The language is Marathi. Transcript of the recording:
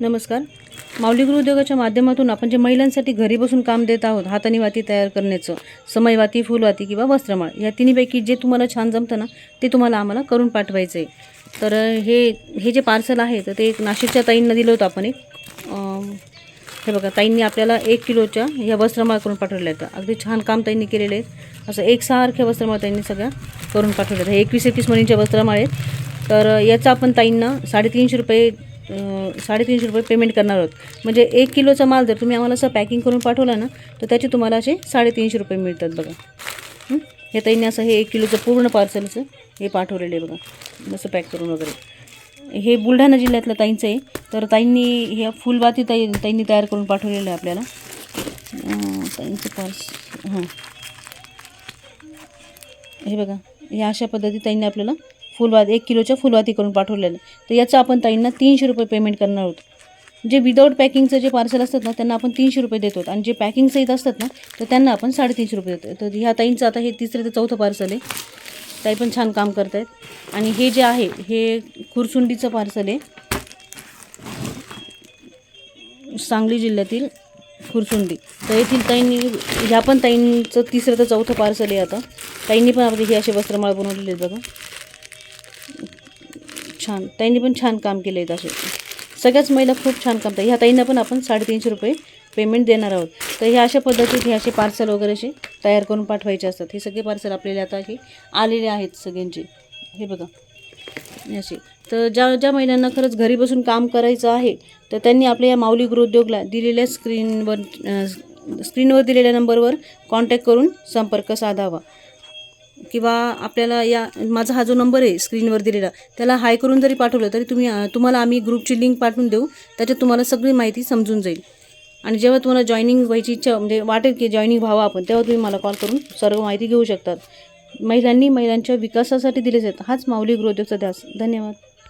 नमस्कार. माऊली उद्योगाच्या माध्यमातून आपण जे महिलांसाठी घरी बसून काम देत आहोत हाताने वाती तयार करण्याचं समयवाती फुलवाती किंवा वस्त्रमाळ या तिन्हीपैकी जे तुम्हाला छान जमतं ना ते तुम्हाला आम्हाला करून पाठवायचं आहे तर हे हे जे पार्सल आहे तर ते एक नाशिकच्या ताईंना दिलं होतं आपण एक. हे बघा ताईंनी आपल्याला एक किलोच्या ह्या वस्त्रमाळ करून पाठवल्या आहेत. अगदी छान काम ताईंनी केलेले आहेत. असं एकसारख्या वस्त्रमाळ ताईंनी सगळ्या करून पाठवल्या आहेत. एकवीस एकवीस महिन्यांच्या वस्त्रमाळ आहेत. तर याचा आपण ताईंना साडेतीनशे रुपये साडेतीनशे रुपये पेमेंट करणार आहोत. म्हणजे एक किलोचा माल जर तुम्ही आम्हाला असं पॅकिंग करून पाठवला ना तर त्याचे तुम्हाला असे साडेतीनशे रुपये मिळतात बघा. हे? ताईंनी असं हे एक किलोचं पूर्ण पार्सलचं हे पाठवलेलं आहे बघा. असं पॅक करून वगैरे. हे बुलढाणा जिल्ह्यातलं ताईंचं आहे. तर ताईंनी हे फुलबाती ताई ताईंनी तयार करून पाठवलेलं आहे आपल्याला. ताईंचं पार्स हां. हे बघा. हे अशा पद्धती ताईंनी आपल्याला फुलवाद एक किलोच्या फुलवाती करून पाठवलेलं. आहे. तर याचं आपण ताईंना तीनशे रुपये पेमेंट करणार आहोत. जे विदाऊट पॅकिंगचं जे पार्सल असतात ना त्यांना आपण तीनशे रुपये देतो आणि जे पॅकिंग सहित असतात ना तर त्यांना आपण साडेतीनशे रुपये देतो तर ह्या ताईंचं आता हे तिसरं ते चौथं पार्सल आहे. ताई पण छान काम करत आहेत आणि हे जे आहे हे खुरसुंडीचं पार्सल आहे. सांगली जिल्ह्यातील खुरसुंडी. तर येथील ताईंनी ह्या पण ताईंचं तिसरं तर चौथं पार्सल आहे आता. ताईंनी पण आपली हे असे वस्त्रमाळ बनवलेले आहेत बघा. छान ताईंनी पण छान काम केले आहेत असे. सगळ्याच महिला खूप छान काम ह्या ताईंना पण आपण साडेतीनशे रुपये पेमेंट देणार आहोत. तर ह्या अशा पद्धतीत हे असे पार्सल वगैरे असे तयार करून पाठवायचे असतात. हे सगळे पार्सल आपल्याला आता हे आलेले आहेत सगळ्यांचे. हे बघा. असे. तर ज्या ज्या महिलांना खरंच घरी बसून काम करायचं आहे तर त्यांनी आपल्या या माऊली गृहोद्योगला दिलेल्या स्क्रीनवर स्क्रीनवर दिलेल्या नंबरवर कॉन्टॅक्ट करून संपर्क साधावा. किंवा आपल्याला या माझा हा जो नंबर आहे स्क्रीनवर दिलेला त्याला हाय करून जरी पाठवलं तरी तुम्ही तुम्हाला आम्ही ग्रुपची लिंक पाठवून देऊ त्याच्यात तुम्हाला सगळी माहिती समजून जाईल. आणि जेव्हा तुम्हाला जॉईनिंग व्हायची इच्छा म्हणजे वाटेल की जॉईनिंग व्हावं आपण तेव्हा तुम्ही मला कॉल करून सर्व माहिती घेऊ शकतात. महिलांनी महिलांच्या विकासासाठी दिले जातात. हाच माऊली गृहोद्योगचा ध्यास धन्यवाद.